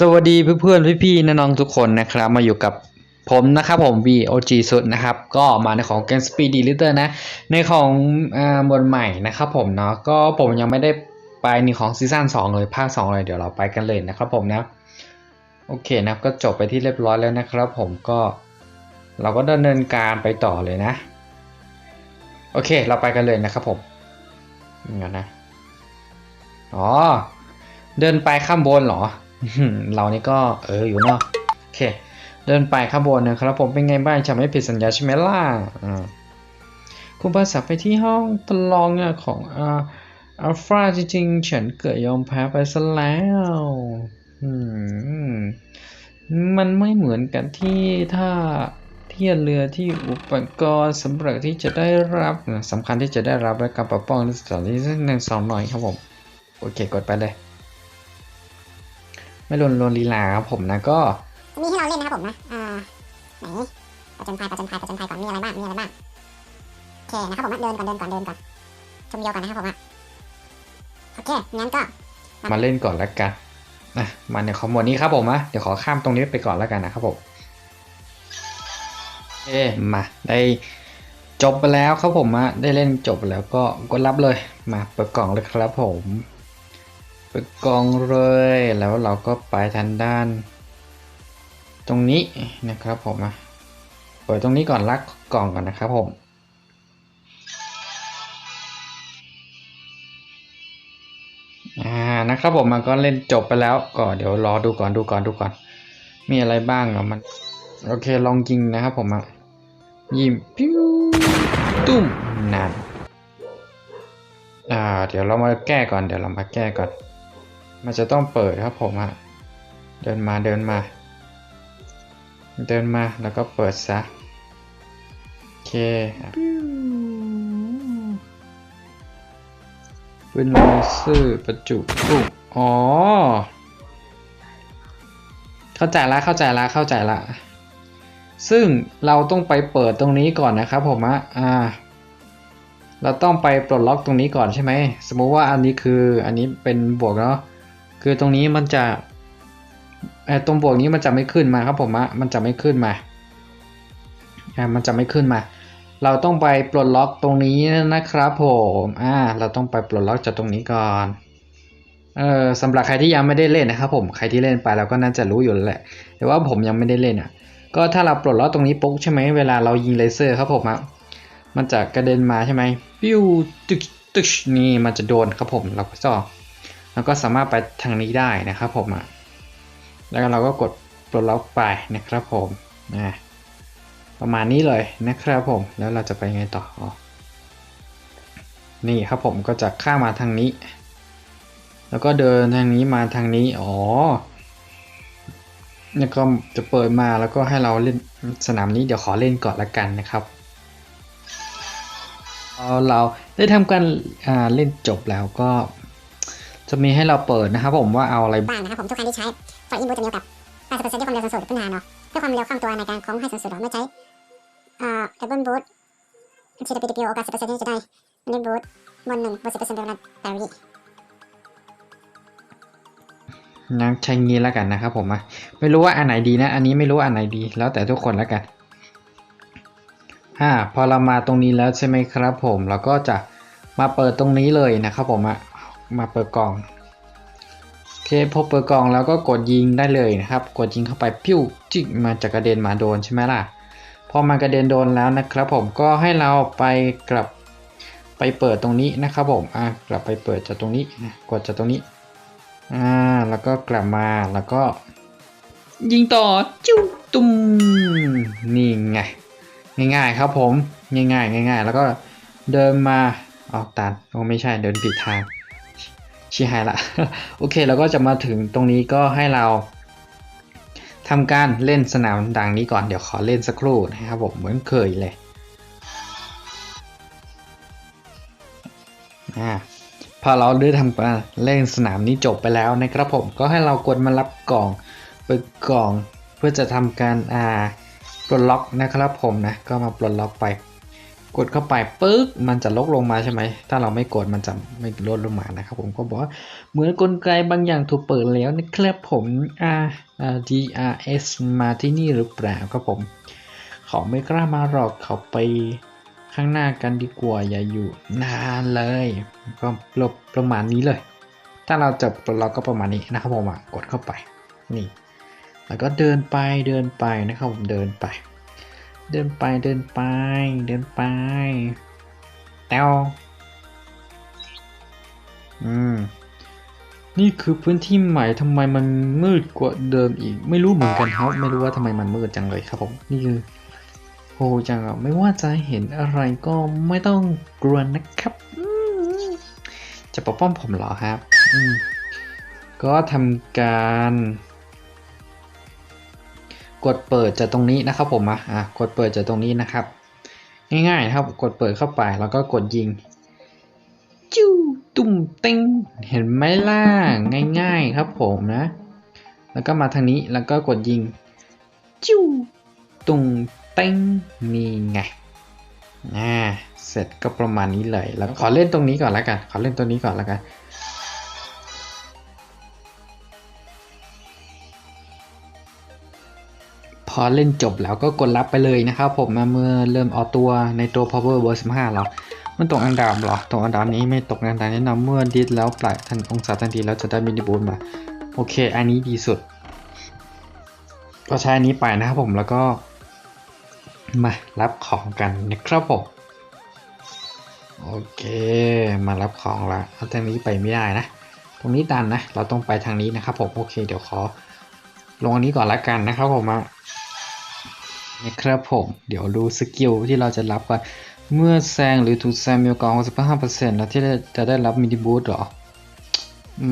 สวัสดีเพื่อนๆพี่ๆน้องๆทุกคนนะครับ มาอยู่กับผมนะครับผม VOG สุดนะครับ ก็มาในของ Game Speed d e l i t e r นะ ในของบทใหม่นะครับผมเนาะก็ผมยังไม่ได้ไปในของซีซั่น2เลยภาค 2 เลยเดี๋ยวเราไปกันเลยนะครับผมนะ โอเคนะก็จบไปที่เรียบร้อยแล้วนะครับผมก็เราก็ดำเนินการไปต่อเลยนะ โอเคเราไปกันเลยนะครับผมงั้นนะอ๋อเดินไปข้างบนเหรอ เรานี่ก็เอออยู่เนาะโอเค เดินไปข้างบนนะครับผมเป็นไงบ้างฉันไม่ผิดสัญญาใช่ไหมล่ะอ่าคุณภาษาไปที่ห้องทดลองอของอ่าอัลฟาจริงๆฉันเกิดยอมแพ้ไปซะแล้วอืมมันไม่เหมือนกันที่ถ้าเทียบเรือที่อุปกรณ์สำหรับที่จะได้รับสำคัญที่จะได้รับและการปกป้องสถานที่หนึ่งสองหน่อยครับผม โอเคกดไปเลย ไม่ลนลนลีลาครับผมนะก็มีให้เราเล่นนะครับผมนะอ่าไหนประจนภัยประจนภัยประจนภัยก่อนมีอะไรบ้างมีอะไรบ้างโอเคนะครับผมนะเดินก่อนเดินก่อนเดินก่อนชมวิวก่อนนะครับผมอะโอเคงั้นก็มาเล่นก่อนแล้วกันนะมาในคอมโบนี้ครับผมนะเดี๋ยวขอข้ามตรงนี้ไปก่อนแล้วกันนะครับผมเอ๊มาได้จบไปแล้วครับผมอะได้เล่นจบไปแล้วก็กดรับเลยมาเปิดกล่องเลยครับผม เปิดกองเลย แล้วเราก็ไปทางด้าน ตรงนี้นะครับผมอะเปิดตรงนี้ก่อนลักกล่องก่อนนะครับผมอ่านะครับผมมันก็เล่นจบไปแล้วก็เดี๋ยวรอดูก่อนดูก่อนดูก่อน มีอะไรบ้างอะมันโอเคลองยิงนะครับผมอะยิงปิ้วตุ้มนานอ่าเดี๋ยวเรามาแก้ก่อนเดี๋ยวเรามาแก้ก่อน มันจะต้องเปิดครับผมอะเดินมาเดินมา เดินมาแล้วก็เปิดซะโอเคปืนเลเซอร์ประจุลูกอ๋อ เข้าใจละเข้าใจละเข้าใจละ ซึ่งเราต้องไปเปิดตรงนี้ก่อนนะครับผมอะอ่า เราต้องไปปลดล็อกตรงนี้ก่อนใช่ไหม สมมุติว่าอันนี้คืออันนี้เป็นบวกเนาะ คือตรงนี้มันจะไอ้ตรงบวกนี้มันจะไม่ขึ้นมาครับผมอะมันจะไม่ขึ้นมาอ่ามันจะไม่ขึ้นมา เราต้องไปปลดล็อกตรงนี้นะครับผมอ่าเราต้องไปปลดล็อกจากตรงนี้ก่อนเออสำหรับใครที่ยังไม่ได้เล่นนะครับผมใครที่เล่นไปเราก็น่าจะรู้อยู่แล้วแหละ แต่ว่าผมยังไม่ได้เล่นอะ ก็ถ้าเราปลดล็อกตรงนี้ปุ๊บใช่ไหมเวลาเรายิงเลเซอร์ครับผมอะมันจะกระเด็นมาใช่ไหมปิ้วตึกตึกนี่มันจะโดนครับผมเราก็จะ เราก็สามารถไปทางนี้ได้นะครับผมอะแล้วเราก็กดปลดล็อกไปนะครับผมนะประมาณนี้เลยนะครับผมแล้วเราจะไปไงต่ออนี่ครับผมก็จะข้ามาทางนี้ แล้วก็เดินทางนี้มาทางนี้อ๋อแล้วก็จะเปิดมาแล้วก็ให้เราเล่นสนามนี้เดี๋ยวขอเล่นก่อนละกันนะครับเอเราได้ทำการเล่นจบแล้วก็ จะมีให้เราเปิดนะครับผมว่าเอาอะไรบ้างนะครับผมทุกครั้งที่ใช้ไฟอินบูตจะมีโอกาส80%ที่ความเร็วสูงสุดขึ้นมาเนาะเพื่อความเร็วคล่องตัวในการโค้งให้สูงสุดเมื่อใช้อ่าดับเบิลบูท CWDPO โอกาส10%ที่จะได้ดับเบิลบูทบนหนึ่งบน10%เป็นเวลาแปดวิงั้นใช้งี้แล้วกันนะครับผมอะไม่รู้ว่าอันไหนดีนะ อันนี้ไม่รู้ว่าอันไหนดี แล้วแต่ทุกคนแล้วกันอ่าพอเรามาตรงนี้แล้วใช่ไหมครับผม เราก็จะมาเปิดตรงนี้เลยนะครับผมอะ มาเปิดกล่องโอเคพอเปิดกล่องแล้วก็กดยิงได้เลยนะครับ กดยิงเข้าไปพิ้วจิกมาจะกระเด็นมาโดนใช่ไหมล่ะพอมากระเด็นโดนแล้วนะครับผมก็ให้เราไปกลับไปเปิดตรงนี้นะครับผมอะกลับไปเปิดจากตรงนี้กดจากตรงนี้อ่าแล้วก็กลับมาแล้วก็ ยิงต่อจิ้วตุ้มนี่ไงง่ายๆครับผมง่ายๆง่าย ๆ แล้วก็เดินมาออกตันโอ้ไม่ใช่เดินผิดทาง ชี้หายละโอเคแล้วก็จะมาถึงตรงนี้ก็ให้เราทำการเล่นสนามดังนี้ก่อนเดี๋ยวขอเล่นสักครู่นะครับผมเหมือนเคยเลยอ่าพอเราได้ทำการเล่นสนามนี้จบไปแล้วนะครับผมก็ให้เรากดมารับกล่องเปิดกล่อง เพื่อจะทำการอ่าปลดล็อกนะครับผมนะก็มาปลดล็อกไป กดเข้าไปปึ๊กมันจะลดลงมาใช่ไหม ถ้าเราไม่กดมันจะไม่ลดลงมานะครับ ผมก็บอกว่าเหมือนกลไกบางอย่างถูกเปิดแล้วนะครับผม R R D R S มาที่นี่หรือเปล่าครับผม เขาไม่กล้ามาหรอกเขาไปข้างหน้ากันดีกว่าอย่าอยู่นานเลย ก็ประประมาณนี้เลย ถ้าเราจบเราก็ประมาณนี้นะครับผมกดเข้าไปนี่แล้วก็เดินไปเดินไปนะครับผมเดินไป เดินไปเดินไป เดินไปแต้วอืม นี่คือพื้นที่ใหม่ทำไมมันมืดกว่าเดิมอีก ไม่รู้เหมือนกันครับ ไม่รู้ว่าทำไมมันมืดจังเลยครับผม นี่คือโหจังอะไม่ว่าจะเห็นอะไรก็ไม่ต้องกลัวนะครับ จะปกป้องผมเหรอครับอืมก็ทำการ กดเปิดจากตรงนี้นะครับผมอะกดเปิดจากตรงนี้นะครับ ง่ายๆนะครับกดเปิดเข้าไปแล้วก็กดยิงจิ้วตุ่มเต็งเห็นไหมล่ะง่ายๆครับผมนะ แล้วก็มาทางนี้แล้วก็กดยิงจิ้วตุ่มเต็งนี่ไงอ่าเสร็จก็ประมาณนี้เลย แล้วขอเล่นตรงนี้ก่อนแล้วกัน ขอเล่นตัวนี้ก่อนแล้วกัน อเล่นจบแล้วก็กดรับไปเลยนะครับผมมาเมื่อเริ่มเอาตัวในตัว power เบอร์15แล้วมันตกอันดับหรอตกอันดับนี้ไม่ตกอันดับแนะนำเมื่อดิสแล้วปลายทันองศาทันทีแล้วจะได้มินิบูทมาโอเค อันนี้ดีสุด ก็ใช้อันนี้ไปนะครับผมแล้วก็ มารับของกันนะครับผมโอเค มารับของละเอาทางนี้ไปไม่ได้นะ ตรงนี้ตันนะ เราต้องไปทางนี้นะครับผม โอเค เดี๋ยวขอ ลงอันนี้ก่อนละกันนะครับผมอะ นะครับผม เดี๋ยวดูสกิลที่เราจะรับก่อนเมื่อแซงหรือถูกแซงมีโอกาส65%แล้วที่จะได้รับมินิบูทหรอ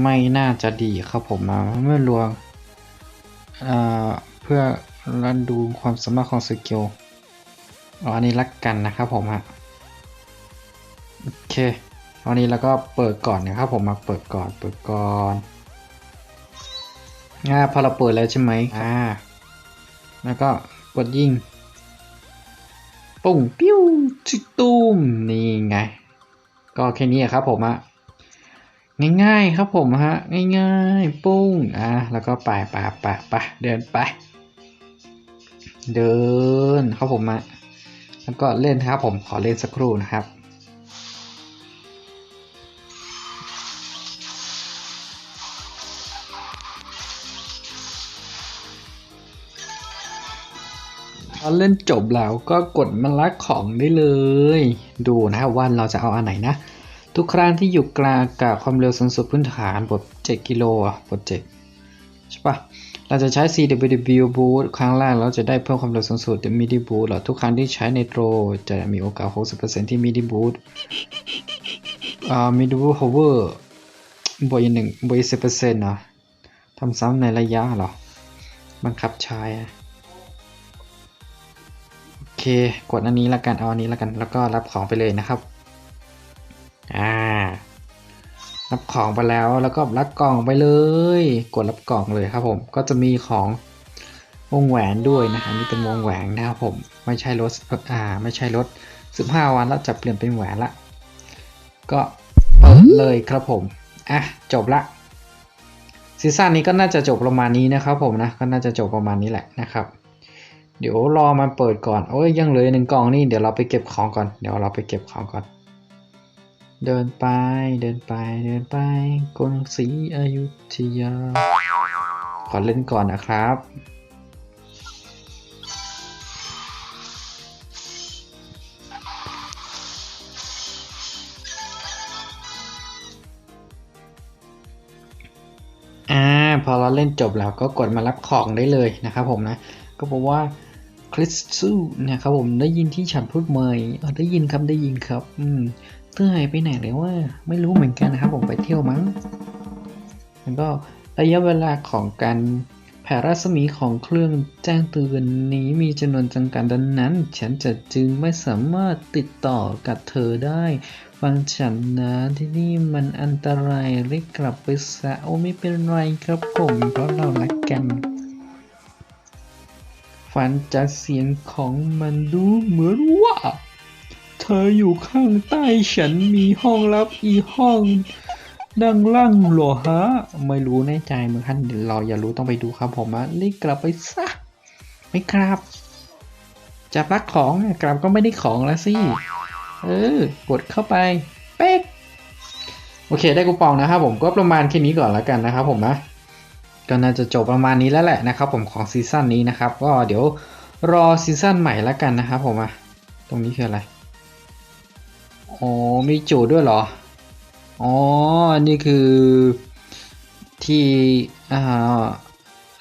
ไม่น่าจะดีครับผมนะเมื่อรวมเเพื่อรันดูความสามารถของสกิลอันนี้ลักกันนะครับผมฮะโอเคอันนี้แล้วก็เปิดก่อนนะครับผมมาเปิดก่อนเปิดก่อนอ่าพอเราเปิดแล้วใช่ไหมอ่าแล้วก็ กดยิง ปุ้งปิ้วชิตุ้มนี่ไง ก็แค่นี้ครับผมอะง่ายๆครับผมฮะ ง่ายๆ ปุ้งอะแล้วก็ไปไปไปไปเดินไป เดินครับผมอะแล้วก็เล่นครับผมขอเล่นสักครู่นะครับ เล่นจบแล้วก็กดมาลักของได้เลย ดูนะครับว่าเราจะเอาอันไหนนะ ทุกครั้งที่อยู่กลางอากาศความเร็วสูงสุดพื้นฐานบท7กิโลอะบท7ใช่ปะเราจะใช้ CWW boost ครั้งแรกเราจะได้เพิ่มความเร็วสูงสุด midi boost หรอทุกครั้งที่ใช้ในโตรจะมีโอกาส 60%ที่ midi boost อ่า midi boost hover บวกอีกหนึ่งบวกอีกสิบเปอร์เซ็นต์นะทำซ้ำในระยะเหรอ บังคับใช้ เคกดอันนี้ละกันเอาอันนี้ละกันแล้วก็รับของไปเลยนะครับอ่ารับของไปแล้วแล้วก็รับกล่องไปเลย กดรับกล่องเลยครับผมก็จะมีของวงแหวนด้วยนะอันนี้เป็นวงแหวนนะครับผมไม่ใช่รถอ่าไม่ใช่รถ15 วันแล้วจะเปลี่ยนเป็นแหวนละ ก็เปิดเลยครับผมอะจบละซีซั่นนี้ก็น่าจะจบประมาณนี้นะครับผมนะก็น่าจะจบประมาณนี้แหละนะครับ เดี๋ยวรอมันเปิดก่อน โอ้ยยังเหลือหนึ่งกล่องนี่เดี๋ยวเราไปเก็บของก่อน เดี๋ยวเราไปเก็บของก่อน เดินไปเดินไปเดินไปกรุงศรีอยุธยา ขอเล่นก่อนนะครับ อ่าพอเราเล่นจบแล้วก็กดมารับของได้เลยนะครับผมนะก็พบว่า คริสซูเนี่ยครับผมได้ยินที่ฉันพูดไหมได้ยินครับได้ยินครับ อืมเธอหายไปไหนเลยว่า ไม่รู้เหมือนกันนะครับ ผมไปเที่ยวมั้งแล้วก็ระยะเวลาของการแผ่รัศมีของเครื่องแจ้งเตือนนี้มีจำนวนจำกัดดังนั้น ฉันจะจึงไม่สามารถติดต่อกับเธอได้ฟังฉันนะที่นี่มันอันตรายรีบกลับไปซะโอ้ไม่เป็นไรครับผมเพราะเรารักกัน ฟันจากเสียงของมันดูเหมือนว่า เธออยู่ข้างใต้ฉันมีห้องลับอีห้องดังล่างหรอฮะ ไม่รู้แน่ใจเหมือนกันเดี๋ยวเราอย่ารู้ต้องไปดูครับผมอะรีบกลับไปซะไม่ครับจะรักของกลับก็ไม่ได้ของแล้วสิ เออกดเข้าไปเป๊กโอเคได้คูปองนะครับผมก็ประมาณแค่นี้ก่อนแล้วกันนะครับผมนะ ก็น่าจะจบประมาณนี้แล้วแหละนะครับ ผมของซีซั่นนี้นะครับ ก็เดี๋ยวรอซีซั่นใหม่แล้วกันนะครับผมอะตรงนี้คืออะไรอ๋อมีโจทย์ด้วยเหรอ อ๋อ นี่คือที่อ่า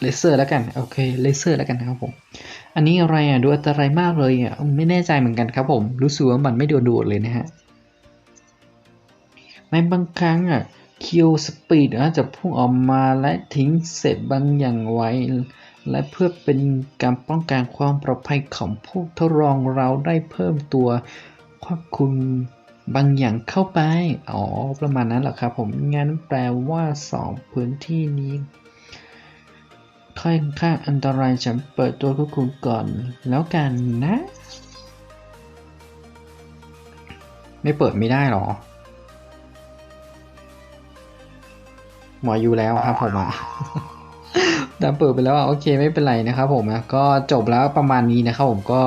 เลเซอร์แล้วกัน โอเค เลเซอร์แล้วกันนะครับผม อันนี้อะไรอะ ดูอันตรายมากเลยอะ ไม่แน่ใจเหมือนกันครับผม รู้สึกว่ามันไม่โดนดูดเลยนะฮะ ในบางครั้งอะ คิวสปีดอาจจะพุ่งออกมาและทิ้งเศษบางอย่างไว้ และเพื่อเป็นการป้องกันความปลอดภัยของผู้ทดลองเราได้เพิ่มตัวควบคุมบางอย่างเข้าไป อ๋อ ประมาณนั้นเหรอครับผม งั้นแปลว่าสองพื้นที่นี้ค่อนข้างอันตรายฉันเปิดตัวควบคุมก่อน แล้วกันนะ ไม่เปิดไม่ได้หรอ หมออยู่แล้วครับผมอะแต่เปิดไปแล้วอะโอเคไม่เป็นไรนะครับผมนะก็จบแล้วประมาณนี้นะครับผมก็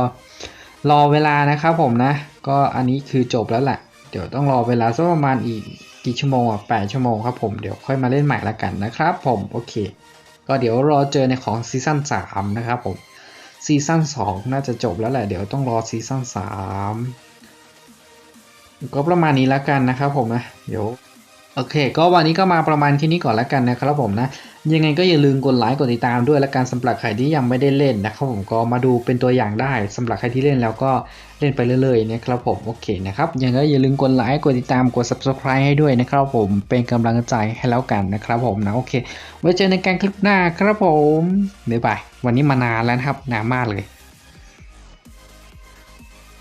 รอเวลานะครับผมนะ ก็อันนี้คือจบแล้วแหละเดี๋ยวต้องรอเวลาสักประมาณอีกกี่ชั่วโมงอะแปดชั่วโมงครับผมเดี๋ยวค่อยมาเล่นใหม่ละกันนะครับผมโอเค ก็เดี๋ยวรอเจอในของซีซั่น3นะครับผมซีซั่น2น่าจะจบแล้วแหละเดี๋ยวต้องรอซีซั่น3ก็ประมาณนี้แล้วกันนะครับผมนะเดี๋ยว โอเค ก็วันนี้ก็มาประมาณแค่นี้ก่อนแล้วกันนะครับผมนะ ยังไงก็อย่าลืมกดไลค์กดติดตามด้วยและการสำหรับใครที่ยังไม่ได้เล่นนะครับผมก็มาดูเป็นตัวอย่างได้สำหรับใครที่เล่นแล้วก็เล่นไปเรื่อยๆนะครับผมโอเคนะครับยังไงก็อย่าลืมกดไลค์กดติดตามกด subscribe ให้ด้วยนะครับผมเป็นกำลังใจให้แล้วกันนะครับผมนะโอเค ไว้เจอในการคลิปหน้าครับผมบ๊ายบายวันนี้มานานแล้วนะครับนานมากเลย